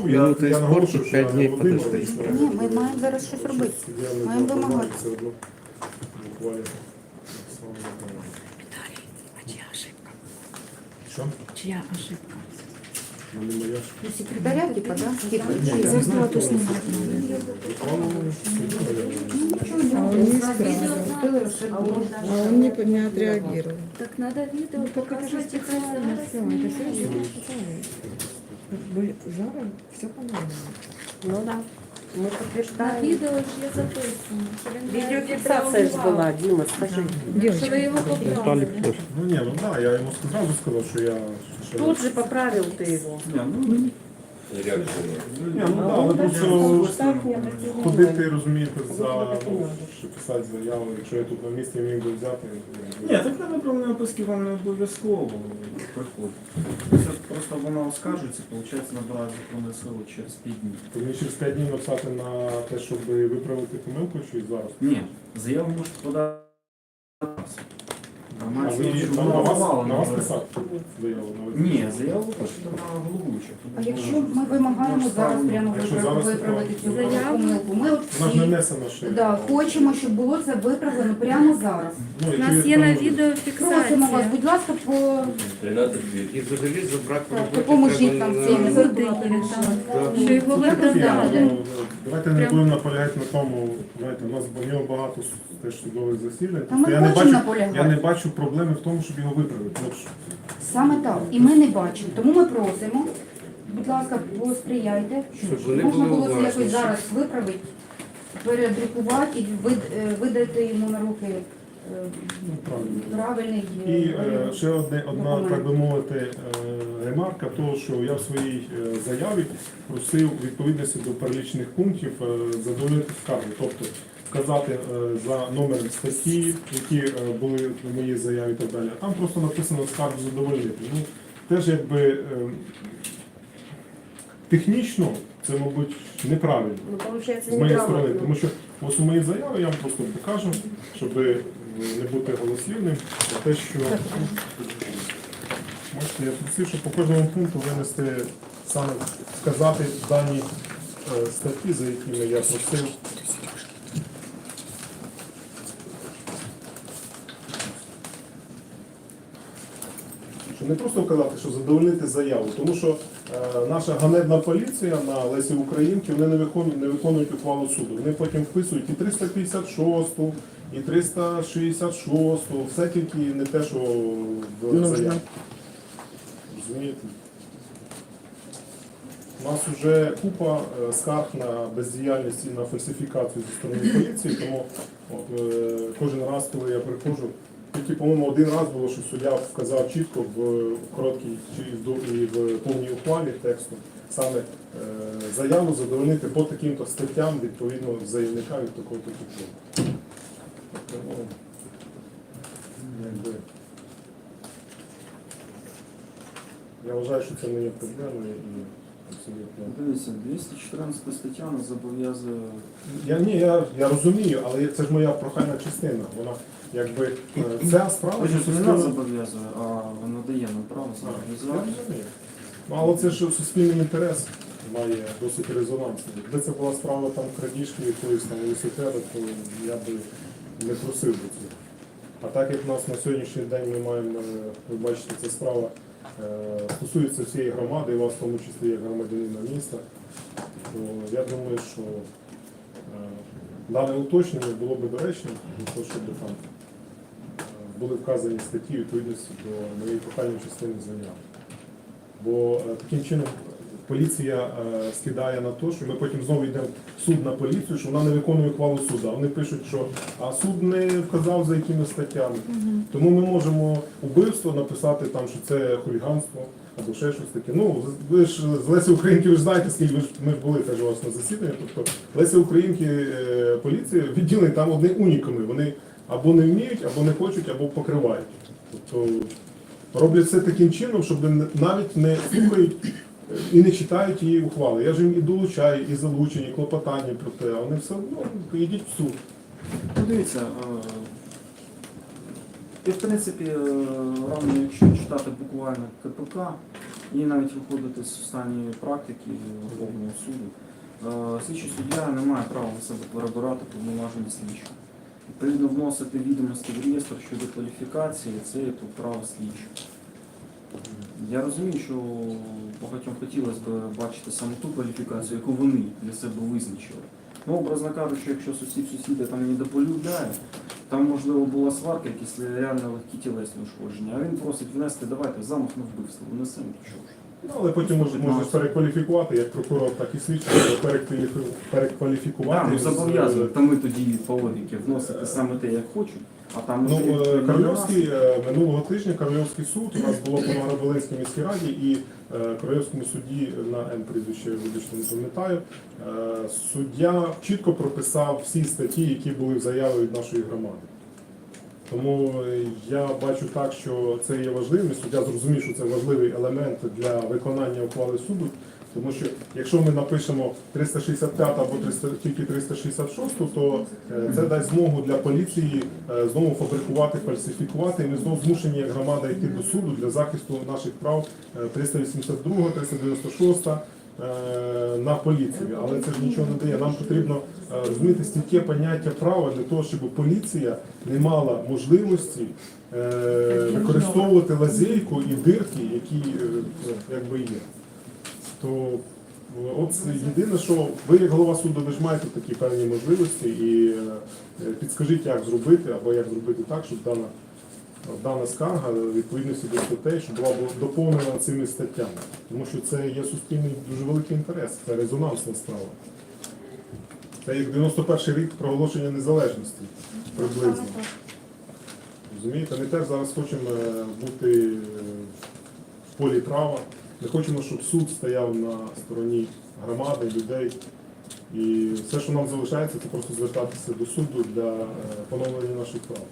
прийшов, я, Минута я наголошую, іспорту, що я п'ять не днів Володимир. подожди. Ні, ми маємо зараз щось робити. Я не Маємо знаю, вимагати. все одно. Буквально. Слава Богу. А чья ошибка? Що? Чья ошибка? Ну, не моя ж. У секретаря, типа, да? Типа, Ні, я не знаю, Зарплату хто снимать це. Виконували, судили, А он не сказал. А он не, не отреагировал. Так надо видео Только это же показать. специально все, это все специально. Все по-моему. Ну да. Ми На підтверждаємо. відео ж є записано. що він Відеофіксація ж була, Діма, скажи. Що ви його поправили. Віталік теж. Ну ні, ну так, я йому зразу сказав, що я... Що Тут же поправив ти його. Ні, ну так, але просто ходити, розумієте, за ну, що писати заяву, якщо я тут на місці міг би взяти. Ні, так на виправлення виписки вам не обов'язково приходить. Це просто воно оскаржується, виходить, набирає законну силу через 5 днів. То мені через 5 днів написати на те, щоб виправити помилку, чи зараз? Ні, заяву можете подати. А ви на вас, на вас писати заяву? Ні, заяву пишете на головуючу. А якщо ми вимагаємо зараз прямо Якщо зараз виправити цю Заяву? помилку, ми от Вона ж не всі ще. да, хочемо, щоб було це виправлено прямо зараз. Ну, У якщо нас є на відео Просимо вас, фіксація. будь ласка, по І взагалі за брак Так, роботи допоможіть нам на- з цим. Що його Ну, виправдали. ну, Давайте не будемо наполягати на тому, знаєте, у нас нього багато с- теж судових засідань. Та ми я, не хочемо бачу, я не бачу проблеми в тому, щоб його виправити. Саме так. І ми не бачимо. Тому ми просимо, будь ласка, посприяйте, Щоб вони можна були було це якось зараз виправити, передрукувати і вид- е, видати йому на руки е, ну, правильно. правильний е, І е, варіант. ще одне, одна, так би мовити, е, ремарка, того, що я в своїй е, заяві просив відповідності до перелічених пунктів е, задовольнити скарги, тобто вказати е, за номером статті, які е, були в моїй заяві і так далі. А там просто написано скаргу задовольнити. Ну, теж якби е, технічно це, мабуть, неправильно Ну, з моєї сторони, тому що ось у моїй заяві я вам просто покажу, щоб не бути голослівним, те, що можете, я просив, щоб по кожному пункту винести саме вказати дані е, статті, за якими я просив. Не просто вказати, що задовольнити заяву, тому що е, наша ганебна поліція на Лесі Українки вони не виконують, не виконують ухвалу суду. Вони потім вписують і 356, і 366, все тільки не те, що в Нужно. заяві. Розумієте? У нас вже купа е, скарг на бездіяльність і на фальсифікацію зі сторони поліції, тому от, е, кожен раз, коли я приходжу, тільки, по-моєму, один раз було, що суддя вказав чітко в короткій чи в і в повній ухвалі тексту саме е, заяву задовольнити по таким-то статтям відповідно заявника від такого то типу. Тому, Я вважаю, що це не є проблемою і абсолютно. Дивіться, 214 стаття нас зобов'язує Я ні, я, я розумію, але це ж моя прохальна частина. Вона якби е, ця справа не суспільна. зобов'язує, а надає нам право Я зорганізувати. розумію. Ну, але це ж суспільний інтерес має досить резонансний. Якби це була справа там крадіжки якоїсь там велосипеда, то я би не просив би цього. А так як в нас на сьогоднішній день ми маємо, е, ви бачите, ця справа е, стосується всієї громади, і вас в тому числі як громадянина міста, то я думаю, що е, дане уточнення було б доречним для того, щоб там були вказані статті відповідності до моєї прохальної частини заяви. Бо е, таким чином поліція е, скидає на те, що ми потім знову йдемо в суд на поліцію, що вона не виконує ухвалу суду. Вони пишуть, що а суд не вказав за якими статтями. Тому ми можемо убивство написати там, що це хуліганство або ще щось таке. Ну, ви ж з Лесі Українки ви ж знаєте, скільки ви ж ми ж були теж у вас на засіданні. Тобто Лесі Українки е, поліція відділені там одні уніками. Вони або не вміють, або не хочуть, або покривають. Тобто роблять все таким чином, щоб навіть не слухають е, і не читають її ухвали. Я ж їм і долучаю, і залучені, і клопотання про те, а вони все одно йдіть в суд. Ну, дивіться, е, і в принципі, е, рано, якщо читати буквально КПК і навіть виходити з останньої практики, Е, Слідчий суддя не має права на себе перебирати повноваження слідчого. Відповідно, вносити відомості в реєстр щодо кваліфікації це є тут право слідчого. Я розумію, що багатьом хотілося б бачити саме ту кваліфікацію, яку вони для себе визначили. Ну, образно кажучи, якщо сусід сусіда там недополюбляє, там можливо була сварка, якісь реально легкі тілесні ушкодження, а він просить внести, давайте замах на вбивство, внесемо, то що ж. Ну, але потім можеш перекваліфікувати, як прокурор, так і слідчий, перекваліфі- Так, перекваліфікувати. ну з- зобов'язані, то ми тоді по логіки вносити саме те, як хочуть, а там Ну, вже е, Корольовський е, минулого тижня Корольовський суд у нас було по Новоград-Волинській міській раді і е, Корольовському суді на Н прізвище вибачте, не пам'ятаю. е, Суддя чітко прописав всі статті, які були в заяві від нашої громади. Тому е, я бачу так, що це є важливим. Суддя зрозумів, що це важливий елемент для виконання ухвали суду. Тому що якщо ми напишемо 365 або 300, тільки 366, то е, це дасть змогу для поліції е, знову фабрикувати, фальсифікувати. І ми знову змушені як громада йти до суду для захисту наших прав е, 382, 396 е, на поліцію. Але це ж нічого не дає. Нам потрібно е, розуміти стільки поняття права для того, щоб поліція не мала можливості е, використовувати лазейку і дирки, які е, якби є то е, от єдине, що ви як голова суду, ви ж маєте такі певні можливості і е, підскажіть, як зробити, або як зробити так, щоб дана, дана скарга відповідності до статей, щоб була доповнена цими статтями. Тому що це є суспільний дуже великий інтерес, це резонансна справа. Це як 91 рік проголошення незалежності приблизно. Розумієте, ми теж зараз хочемо е, бути е, в полі права. Ми хочемо, щоб суд стояв на стороні громади, людей. І все, що нам залишається, це просто звертатися до суду для е, поновлення наших прав.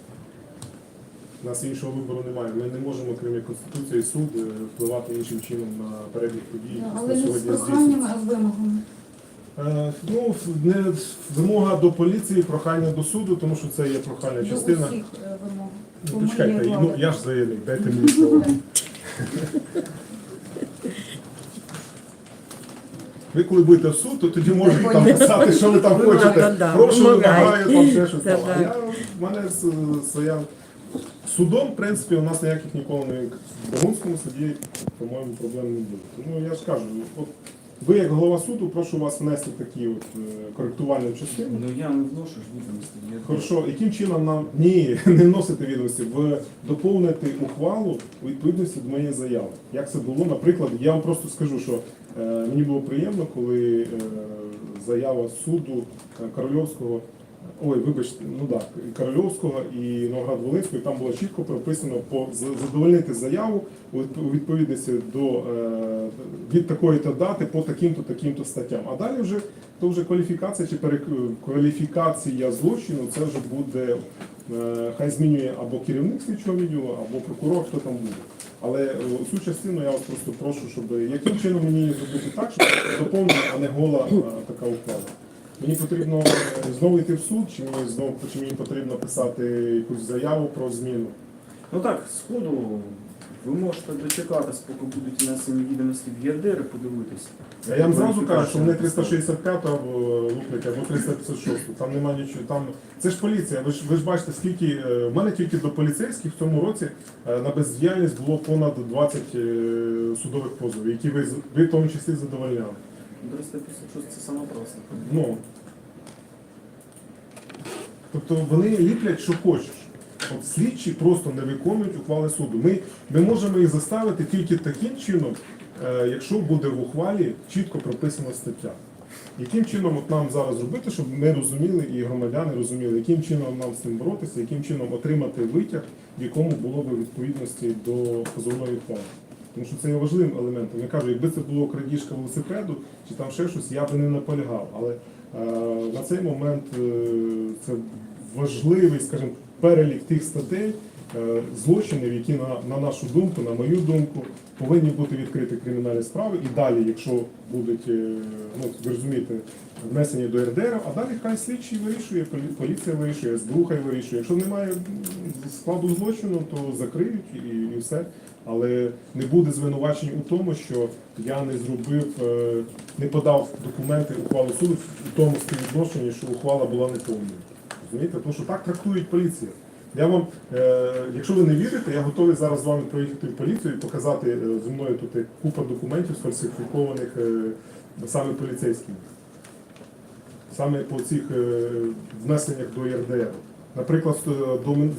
У нас іншого вибору немає. Ми не можемо, крім як Конституції, суд е, впливати іншим чином на перебіг подій, Але не з сьогодні проханнями, а з вимогами. Е, Ну, не вимога до поліції, прохання до суду, тому що це є прохальна До частина. усіх е, вимог. Ну, Бо ми Почекайте, є ну влада. я ж заявник, дайте мені слово. Ви коли будете в суд, то тоді можете там писати, що ви там Ну, хочете. да, Прошу, вимагай. вимагаю, там ще щось там. А я, в мене с- своя... Судом, в принципі, у нас ніяких ніколи не в Богунському суді, по-моєму, проблем не буде. Тому я ж кажу, от, ви як голова суду, прошу вас внести такі от е, коректувальні частини. Ну я не вношу ж відомості. Я- Хорошо, яким чином нам ні, не вносити відомості, в доповнити ухвалу у відповідності до моєї заяви. Як це було, наприклад, я вам просто скажу, що е, мені було приємно, коли е, заява суду е, Корольовського, ой, вибачте, ну так, і Корольовського і Новоград-Волинського, там було чітко прописано по задовольнити заяву у відповідності до е, від такої-то дати по таким-то таким-то статтям. А далі вже то вже кваліфікація чи перекваліфікація злочину, це вже буде, е, хай змінює або керівник слідчого відділу, або прокурор, хто там буде. Але е, цю частину я вас просто прошу, щоб яким чином мені зробити так, щоб доповнена, а не гола така ухвала. Мені потрібно е, знову йти в суд, чи мені знову чи мені потрібно писати якусь заяву про зміну. Ну так, сходу ви можете дочекатись, поки будуть внесені відомості в ЄРДР подивитися. Я вам зразу кажу, що вони 365 або луплять, або 356. Там немає нічого. Там це ж поліція. Ви ж ви ж бачите, скільки е, в мене тільки до поліцейських в цьому році е, на бездіяльність було понад 20 е, судових позовів, які ви ви в тому числі задовольняли. 356 це саме просто. Ну тобто вони ліплять, що хочеш. От слідчі просто не виконують ухвали суду. Ми, ми можемо їх заставити тільки таким чином, е, якщо буде в ухвалі чітко прописана стаття. Яким чином от нам зараз зробити, щоб ми розуміли і громадяни розуміли, яким чином нам з цим боротися, яким чином отримати витяг, в якому було б відповідності до позовної ухвали. Тому що це є важливим елементом. Я кажу, якби це було крадіжка велосипеду чи там ще щось, я би не наполягав. Але е, на цей момент е, це важливий, скажімо, перелік тих статей, злочинів, які на, на нашу думку, на мою думку, повинні бути відкриті кримінальні справи. І далі, якщо будуть, е, ну ви розумієте, внесені до РДР, а далі хай слідчий вирішує, полі- поліція вирішує, СБУ хай вирішує. Якщо немає складу злочину, то закриють і, і все. Але не буде звинувачень у тому, що я не зробив, е, не подав документи ухвали суду в тому співвідношенні, що ухвала була неповною. Розумієте? Тому що так трактують поліція. Я вам, е, якщо ви не вірите, я готовий зараз з вами проїхати в поліцію і показати е, зі мною тут купа документів сфальсифікованих е, саме поліцейськими. Саме по цих внесеннях до ЄРДР. Наприклад,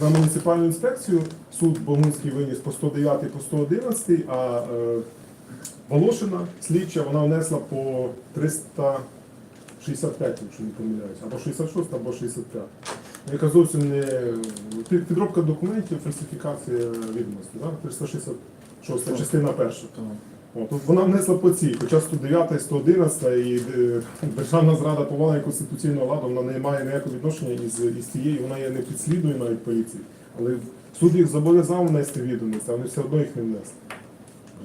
на муніципальну інспекцію суд Богунський виніс по 109 по 111, а Волошина, слідча, вона внесла по 365, якщо не помиляюсь, або 66, або 65. Яка зовсім не підробка документів, фальсифікація відомостей. Да? 366 частина перша. Так. От, от вона внесла по цій, хоча 109, 111 і е, Державна зрада повалення конституційного ладу, вона не має ніякого відношення із, із цією, вона є не підслідною навіть поліції. Але суд їх зобов'язав внести відомості, а вони все одно їх не внесли.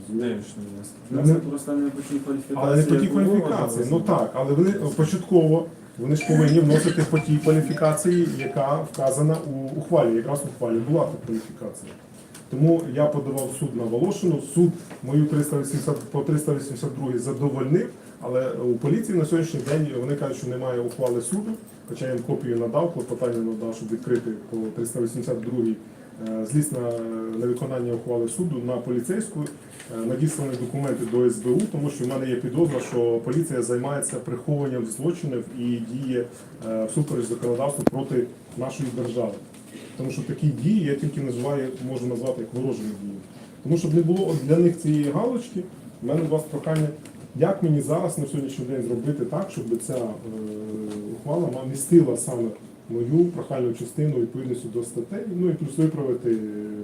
Розумію, що не Ну, внесли. не- Це просто не по тій кваліфікації. Але не по тій кваліфікації. Ну так, але вони початково вони ж повинні вносити по тій кваліфікації, яка вказана у ухвалі. Якраз в ухвалі була та кваліфікація. Тому я подавав суд на Волошину. Суд мою 380 по 382 задовольнив, але у поліції на сьогоднішній день вони кажуть, що немає ухвали суду, хоча я їм копію надав, клопотання надав, щоб відкрити по 382 е, злісне невиконання ухвали суду на поліцейську. Е, Надіслані документи до СБУ, тому що в мене є підозра, що поліція займається приховуванням злочинів і діє е, всупереч законодавству проти нашої держави. Тому що такі дії я тільки називаю, можу назвати як ворожими діями. Тому щоб не було для них цієї галочки, в мене до вас прохання, як мені зараз на сьогоднішній день зробити так, щоб ця е, ухвала містила саме мою прохальну частину відповідності до статей, ну і плюс виправити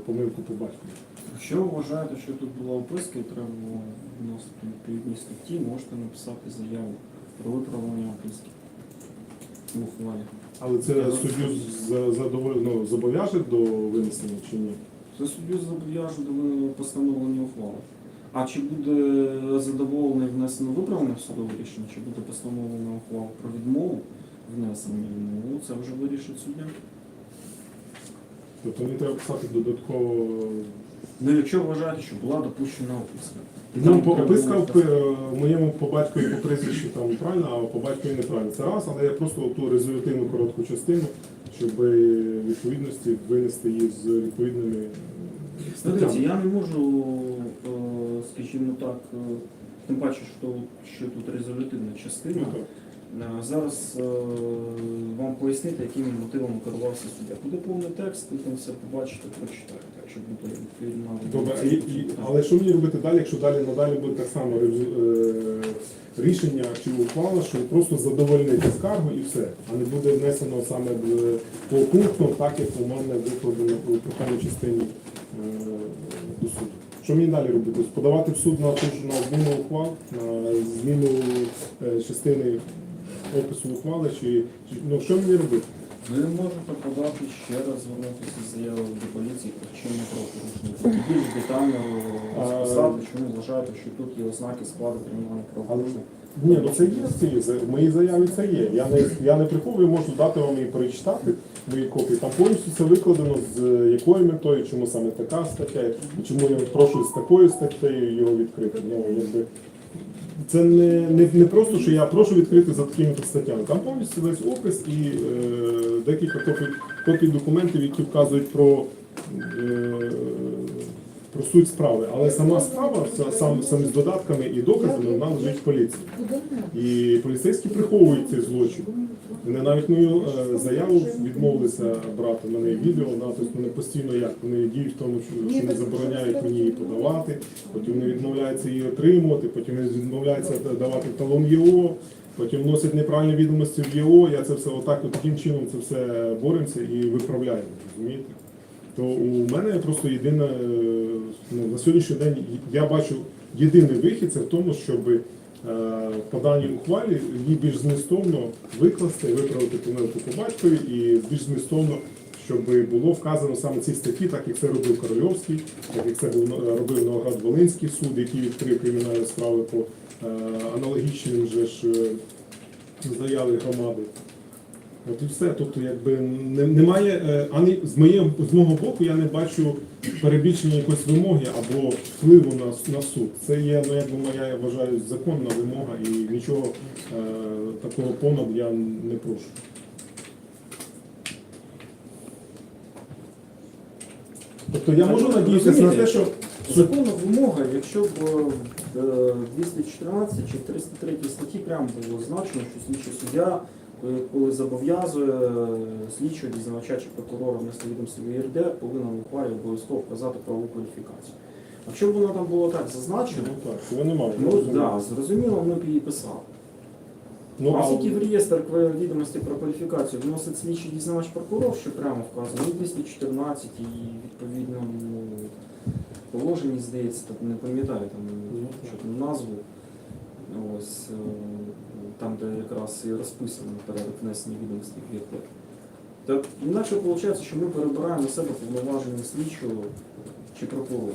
помилку по батькові. Якщо ви вважаєте, що тут була описка і треба було вносити відповідні статті, можете написати заяву про виправлення описки в ухвалі. Але це суддю за- задоволь... ну, зобов'яже до винесення чи ні? Це суддю зобов'яже до постановлення ухвали. А чи буде задоволений внесено виправлене в судове рішення, чи буде постановлена ухвала про відмову внесення, ну це вже вирішить суддя. Тобто мені треба писати додатково. Ну якщо вважаєте, що була допущена описка. Ну, по- описка в е, моєму по батькові по прізвищу там правильно, а по батькові неправильно. Це раз, але я просто ту резолютивну коротку частину, щоб відповідності винести її з відповідними е, статтями. я не можу, е, скажімо так, е, тим паче, що, що тут резолютивна частина. Ну, так. Е, Зараз е, вам пояснити, якими мотивами керувався суддя. Буде повний текст, ви там все побачите, прочитаєте, так щоб буде відповідно. Добре, і- і- але що мені робити далі, якщо далі надалі буде так само е, рішення чи ухвала, що просто задовольнити скаргу і все, а не буде внесено саме по пункту, так як у мене викладено у прохальній частині до суду. Що мені далі робити? Подавати в суд на ту ж на зміну ухвал, на зміну частини опису ухвали, чи, чи ну що мені робити? Ви можете подати ще раз звернутися з заявою до поліції про вчинення правопорушення. Більш детально розписати, чому вважаєте, що тут є ознаки складу кримінального правопорушення. Ні, ну це є в цій в моїй заяві це є. Я не я не приховую, можу дати вам і перечитати мої копії. Там повністю це викладено з якою метою, чому саме така стаття, і чому я прошу з такою статтею його відкрити. Ну якби це не, не, не просто, що я прошу відкрити за такими статтями. Там повністю весь опис і е, декілька копій, копій документів, які вказують про. Е, про суть справи, але сама справа, са- сам, з додатками і доказами, вона лежить в поліції. І поліцейські приховують цей злочин. Вони навіть мою е, заяву відмовилися брати. Мене відео, да, тобто вони постійно як вони діють в тому, що, що не забороняють мені її подавати, потім вони відмовляються її отримувати, потім вони відмовляються давати талон ЄО, потім вносять неправильні відомості в ЄО. Я це все отак, от таким чином це все боремося і виправляємо. Розумієте? То у мене просто єдине е, ну, на сьогоднішній день я бачу єдиний вихід це в тому, щоб е, по даній ухвалі її більш змістовно викласти, виправити помилку по батькові і більш змістовно, щоб було вказано саме ці статті, так як це робив Корольовський, так як це був, е, робив Новоград-Волинський суд, який відкрив кримінальні справи по аналогічним же ж заяви громади. От і все. Тобто, якби не, немає, е, ані з моєї з мого боку, я не бачу перебільшення якоїсь вимоги або впливу на, на суд. Це є, ну якби моя, я вважаю, законна вимога і нічого е, такого понад я не прошу. Тобто я можу надіятися на те, що Законна вимога, якщо б е, 214 чи 303 статті прямо було зазначено, що слідчий суддя, е, коли зобов'язує е, слідчого дізнавача чи прокурора внести відомство ЄРД, повинен ухвалі обов'язково вказати правову кваліфікацію. Якщо б воно там було так зазначено, ну так, цього немає. ну так, да, зрозуміло, ми б її писали. Ну, а оскільки в реєстр відомості про кваліфікацію вносить слідчий дізнавач прокурор, що прямо вказано, і 214 і відповідно ну, положенні, здається, так не пам'ятаю там що там назву. Ось е, там, де якраз і розписано порядок внесення відомостей в ЄРД. Так інакше виходить, що ми перебираємо на себе повноваження слідчого чи прокурора.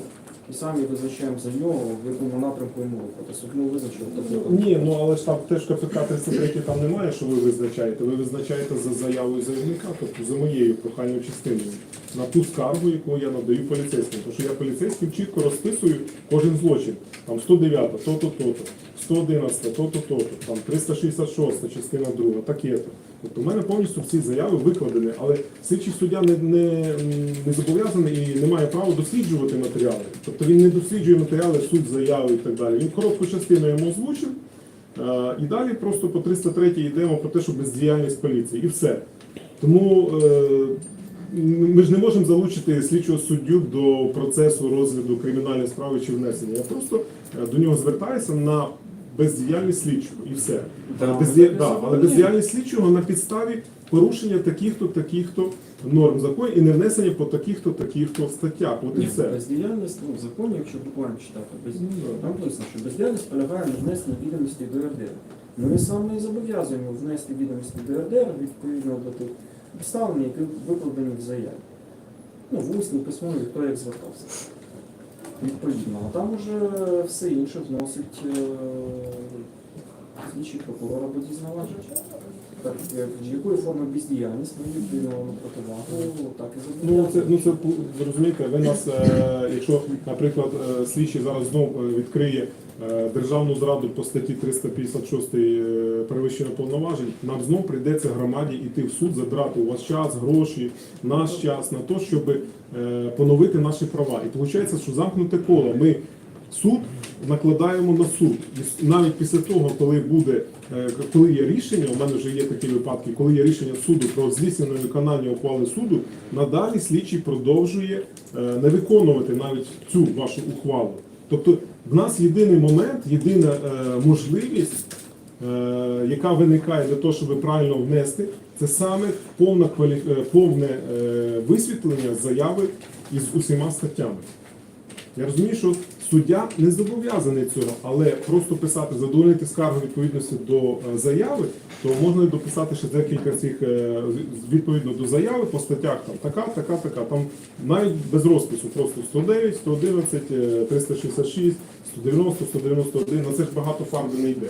І самі визначаємо за нього, в якому напрямку йому рухатися. От Ми визначили тобто, Ні, ну але ж там теж КПК 33 там немає, що ви визначаєте. Ви визначаєте за заявою заявника, тобто за моєю прохальною частиною, на ту скаргу, яку я надаю поліцейським. Тому що я поліцейським чітко розписую кожен злочин. Там 109, то-то, то-то, 111, то-то, то-то, там 366 частина друга, таке-то. Тобто в мене повністю всі заяви викладені, але слідчий суддя не, не, не зобов'язаний і не має права досліджувати матеріали. Тобто він не досліджує матеріали, суть заяви і так далі. Він коротку частину йому озвучив, е, і далі просто по 303 йдемо про те, що бездіяльність поліції. І все. Тому е, ми ж не можемо залучити слідчого суддю до процесу розгляду кримінальної справи чи внесення. Я просто е, до нього звертаюся на бездіяльність слідчого і все. Да, Безді... ми так Да, але бездіяльність слідчого на підставі порушення таких-то, таких-то норм закону і не внесення по таких-то, таких-то статтях. От і Ні, все. бездіяльність ну, в законі, якщо буквально читати, без... Ну, там написано, що бездіяльність полягає на внесенні відомостей до РДР. Ми саме і зобов'язуємо внести відомості до РДР відповідно до тих обставин, які викладені в заяві. Ну, в усній письмові, хто як звертався. Відповідно, а там уже все інше вносить слідчі слідчий прокурор або дізнавач. Так, е, якої форми бездіяльність ми на противагу, так і Ну це ну це розумієте. Ви нас, е, якщо, наприклад, е, слідчий зараз знов е, відкриє е, державну зраду по статті 356 е, перевищення повноважень, нам знов прийдеться громаді йти в суд, забирати у вас час, гроші, наш час на те, щоб е, поновити наші права. І виходить, що замкнуте коло. Ми суд накладаємо на суд. І навіть після того, коли буде, е, коли є рішення, у мене вже є такі випадки, коли є рішення суду про здійснення виконання ухвали суду, надалі слідчий продовжує е, не виконувати навіть цю вашу ухвалу. Тобто в нас єдиний момент, єдина е, можливість, е, яка виникає для того, щоб правильно внести, це саме е, повне е, висвітлення заяви із усіма статтями. Я розумію, що суддя не зобов'язаний цього, але просто писати, задовольнити скаргу відповідності до е, заяви, то можна дописати ще декілька цих е, відповідно до заяви по статтях там така, така, така. Там навіть без розпису, просто 109, 111, е, 366, 190, 191, на це ж багато фарби не йде.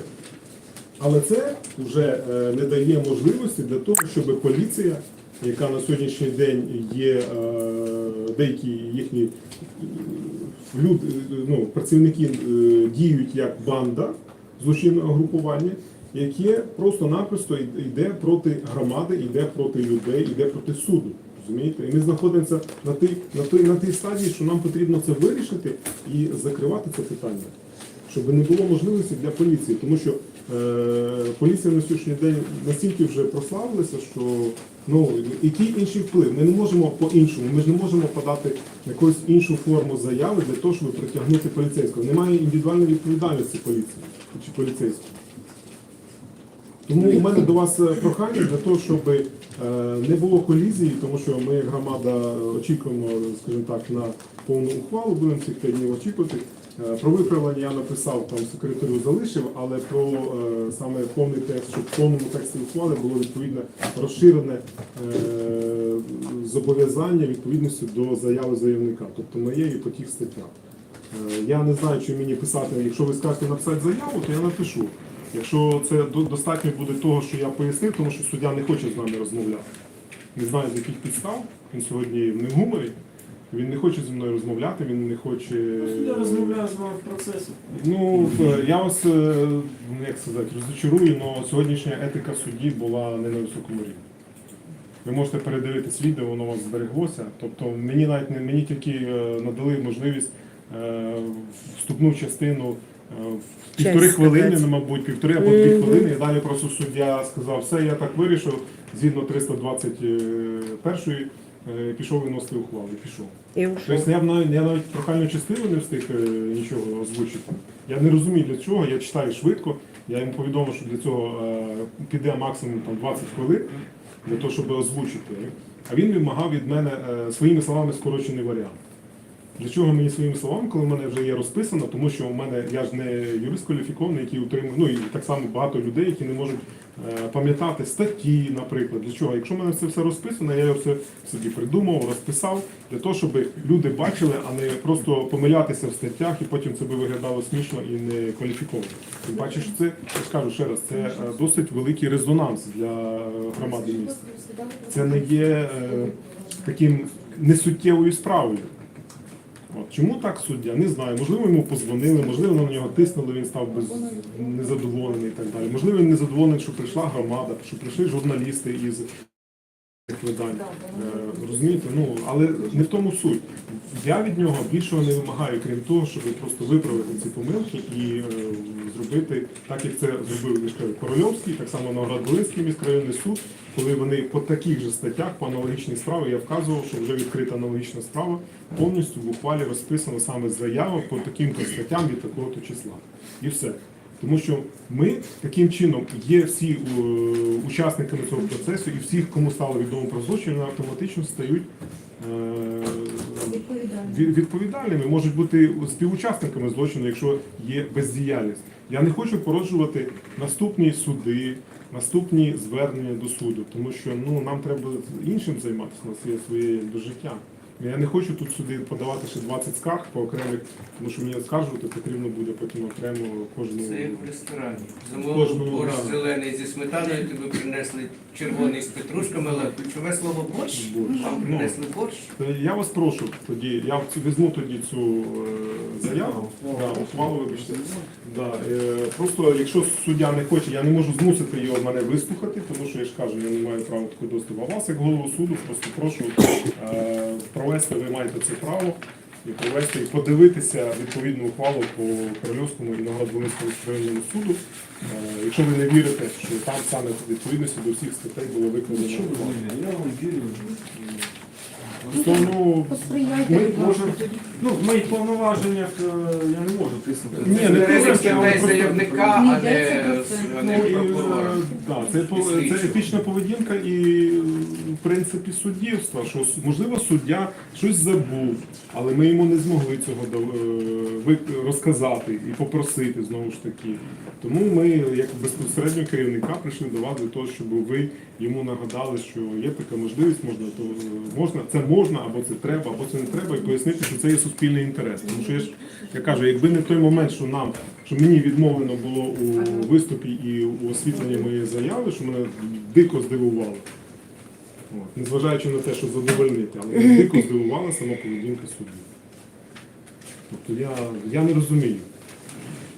Але це вже е, не дає можливості для того, щоб поліція, яка на сьогоднішній день є деякі їхні люд, ну, працівники е, діють як банда злочинного групування, яке просто-напросто йде проти громади, йде проти людей, йде проти суду. Розумієте? І ми знаходимося на тій, на той, на тій стадії, що нам потрібно це вирішити і закривати це питання щоб не було можливості для поліції, тому що поліція на сьогоднішній день настільки вже прославилася, що ну який інший вплив? Ми не можемо по-іншому, ми ж не можемо подати якусь іншу форму заяви для того, щоб притягнути поліцейського. Немає індивідуальної відповідальності поліції чи поліцейського. Тому у мене до вас е, прохання для того, щоб е, не було колізії, тому що ми, як громада, очікуємо, скажімо так, на повну ухвалу, будемо цих п'ять днів очікувати. Е, Про виправлення я написав, там секретарю залишив, але про е, саме повний текст, щоб в повному тексті ухвали було відповідно розширене е, зобов'язання відповідності до заяви заявника, тобто моєї по тих статтях. Я не знаю, чи мені писати, якщо ви скажете написати заяву, то я напишу. Якщо це достатньо буде того, що я пояснив, тому що суддя не хоче з нами розмовляти. Не знаю, з яких підстав. Він сьогодні не в гуморі. Він не хоче зі мною розмовляти, він не хоче. Я розмовляю з вами в процесі. Ну, е, я вас, е, ну, як сказати, розчарую, але сьогоднішня етика судді була не на високому рівні. Ви можете передивитись відео, воно у вас збереглося. Тобто мені навіть не мені тільки е, надали можливість вступну частину в півтори Честь хвилини, ну, мабуть, півтори або дві хвилини. І далі просто суддя сказав, все, я так вирішив, згідно 321 е, пішов виносити ухвалу. Пішов. І Тобто я б навіть, я навіть прохальну частину не встиг е, нічого озвучити. Я не розумію для чого, я читаю швидко, я йому повідомив, що для цього е, піде максимум там, 20 хвилин для того, щоб озвучити. А він вимагав від мене е, своїми словами скорочений варіант. Для чого мені своїми словами, коли в мене вже є розписано, тому що у мене я ж не юрист кваліфікований, який утримує, ну і так само багато людей, які не можуть пам'ятати статті, наприклад. Для чого? Якщо в мене це все розписано, я все собі придумав, розписав, для того, щоб люди бачили, а не просто помилятися в статтях і потім це би виглядало смішно і не кваліфіковано. Тим що це, я ж кажу ще раз, це е, досить великий резонанс для е, громади міста. Це не є е, таким несуттєвою справою. От. Чому так суддя? Не знаю. Можливо, йому позвонили, можливо, на нього тиснули, він став без... незадоволений і так далі. Можливо, він незадоволений, що прийшла громада, що прийшли журналісти із видань. Е, Розумієте? Ну, але не в тому суть. Я від нього більшого не вимагаю, крім того, щоб просто виправити ці помилки і е, зробити так, як це зробив Корольовський, так само Новоград-Волинський міськрайонний суд, коли вони по таких же статтях, по аналогічній справі, я вказував, що вже відкрита аналогічна справа, повністю в ухвалі розписано саме заява по таким то статтям від такого-то числа. І все. Тому що ми таким чином є всі е, учасниками цього процесу, і всіх, кому стало відомо про злочин, вони автоматично стають е, відповідальними, можуть бути співучасниками злочину, якщо є бездіяльність. Я не хочу породжувати наступні суди, наступні звернення до суду, тому що ну нам треба іншим займатися, у нас є своє життя. Я не хочу тут сюди подавати ще 20 скарг по окремих, тому що мені оскаржувати потрібно буде потім окремо кожну. Це як в ресторані. Замовив борщ зелений зі сметаною, тобі принесли червоний з петрушками, але ключове слово борщ. Борщ. Вам Ну. принесли борщ. Е, Я вас прошу тоді, я візьму тоді цю е, заяву, да, ухвалу, вибачте. Да, е, просто якщо суддя не хоче, я не можу змусити його мене вислухати, тому що я ж кажу, я не маю права такого доступу. А вас, як голову суду, просто прошу е, провести, ви маєте це право. І провести і подивитися відповідну ухвалу по Корольовському і Новоград-Волинському районному суду. Е, якщо ви не вірите, що там саме відповідності до всіх статей було викладено. Я вам вірю. Просто, ну, ми можемо Ну, в моїх повноваженнях е, я не можу тиснути. Ні, не Інтереси тисяча, а просто- заявника, а Не не, це. Ну, не і, прокурора. е, да, це, по- це слідчого. етична поведінка і е, в принципі суддівства, що с- можливо суддя щось забув, але ми йому не змогли цього до- е, розказати і попросити знову ж таки. Тому ми, як безпосередньо керівника, прийшли до вас для того, щоб ви йому нагадали, що є така можливість, можна то можна, це можна, або це треба, або це не треба, і пояснити, що це є суспільний інтерес. Тому що я ж я кажу, якби не той момент, що нам, що мені відмовлено було у виступі і у освітленні моєї заяви, що мене дико здивувало. Незважаючи на те, що задовольнити, але мене дико здивувала сама поведінка судді. Тобто я, я не розумію.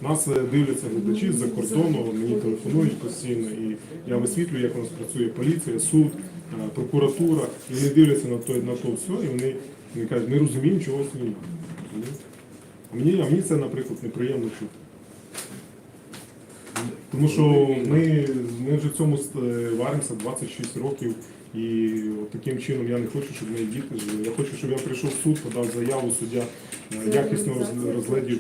Нас е, дивляться глядачі з-за кордону, мені телефонують постійно, і я висвітлюю, як у нас працює поліція, суд, е, прокуратура, і вони дивляться на то, на то все, і вони, вони кажуть, не розуміємо, чого знімати. А мені, а мені це, наприклад, неприємно чути. Тому що ми, ми вже в цьому е, варимося 26 років, і таким чином я не хочу, щоб мої діти жили. Я хочу, щоб я прийшов в суд, подав заяву, суддя якісно розглядів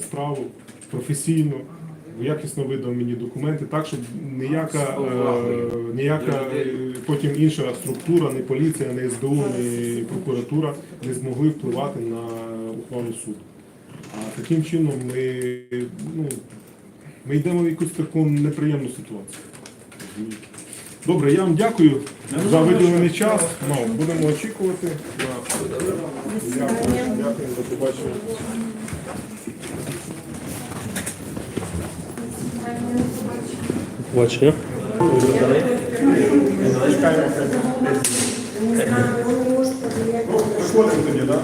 справу професійно, якісно видав мені документи, так, щоб ніяка, е, ніяка е, потім інша структура, ні поліція, ні СБУ, ні прокуратура не змогли впливати на ухвалу суду. А таким чином ми, ну, ми йдемо в якусь таку неприємну ситуацію. Добре, я вам дякую за виділений час. Ну, будемо очікувати. Дякую, дякую, до побачення. Бачення. Приходимо тоді, так?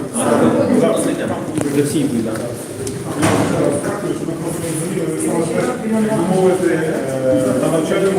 Для всіх, так. Мовити на навчальному